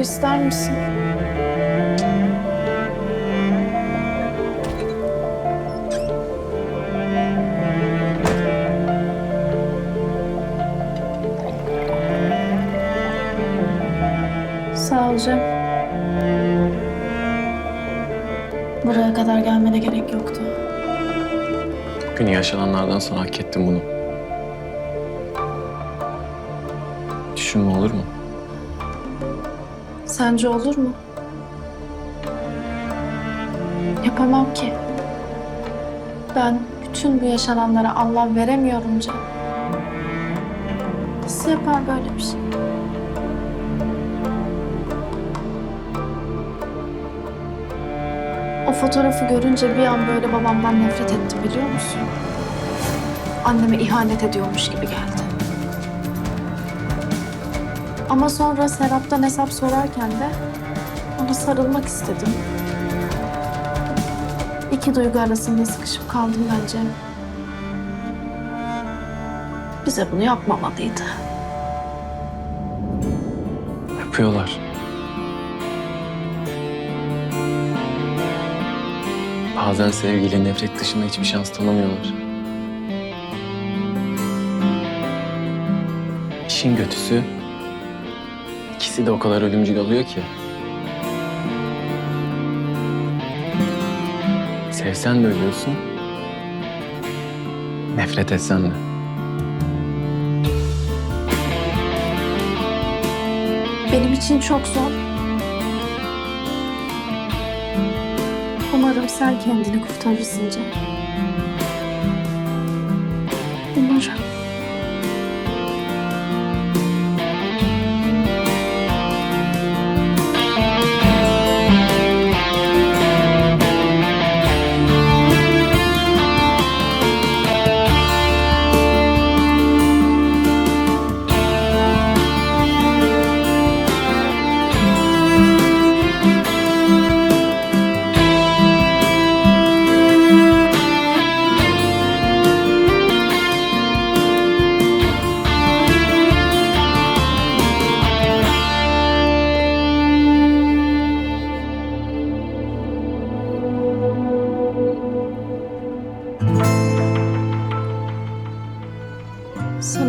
ister misin? Sağ ol Cem. Buraya kadar gelmene gerek yoktu. Bugün yaşananlardan sonra hak ettim bunu. Düşünme olur mu? Sence olur mu? Yapamam ki. Ben bütün bu yaşananlara anlam veremiyorum Can. Nasıl yapar böyle bir şey? O fotoğrafı görünce bir an böyle babamdan nefret ettim biliyor musun? Anneme ihanet ediyormuş gibi geldi. Ama sonra Serap'tan hesap sorarken de ona sarılmak istedim. İki duygu arasında sıkışıp kaldım bence. Bize bunu yapmamalıydı. Yapıyorlar. Bazen sevgiyle nefret dışında hiçbir şans tanımıyorlar. İşin kötüsü ikisi de o kadar ölümcül oluyor ki. Sevsen de ölüyorsun. Nefret etsen de. Benim için çok zor. Umarım sen kendini kurtarırsın Cem. Umarım.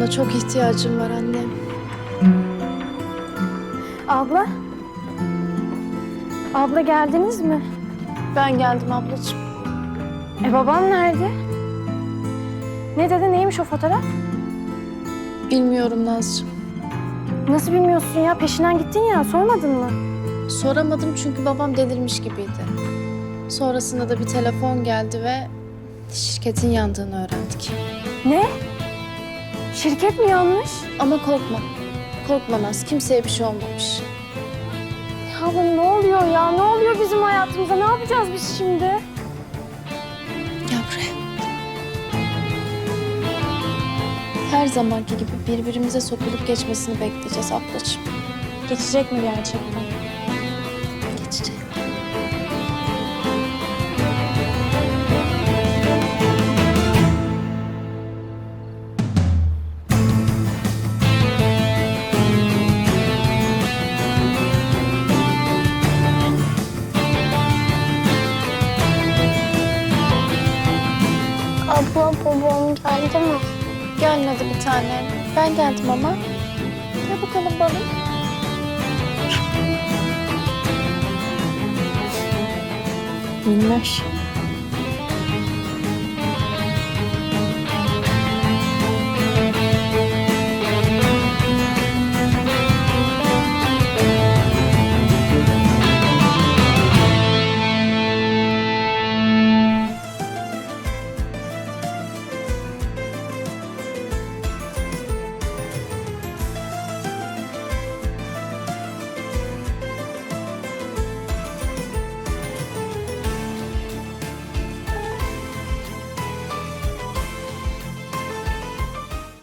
Sana çok ihtiyacım var annem. Abla? Abla geldiniz mi? Ben geldim ablacığım. E babam nerede? Ne dedi neymiş o fotoğraf? Bilmiyorum Nazcığım. Nasıl bilmiyorsun ya peşinden gittin ya sormadın mı? Soramadım çünkü babam delirmiş gibiydi. Sonrasında da bir telefon geldi ve şirketin yandığını öğrendik. Ne? Şirket mi yanmış? Ama korkma. Korkma Naz. Kimseye bir şey olmamış. Ya abla ne oluyor ya? Ne oluyor bizim hayatımıza? Ne yapacağız biz şimdi? Gel buraya. Her zamanki gibi birbirimize sokulup geçmesini bekleyeceğiz ablacığım. Geçecek mi gerçekten? Geçecek. Abla babam geldi mi? Gelmedi bir tane. Ben geldim ama. Gel bakalım bana. Minnoş.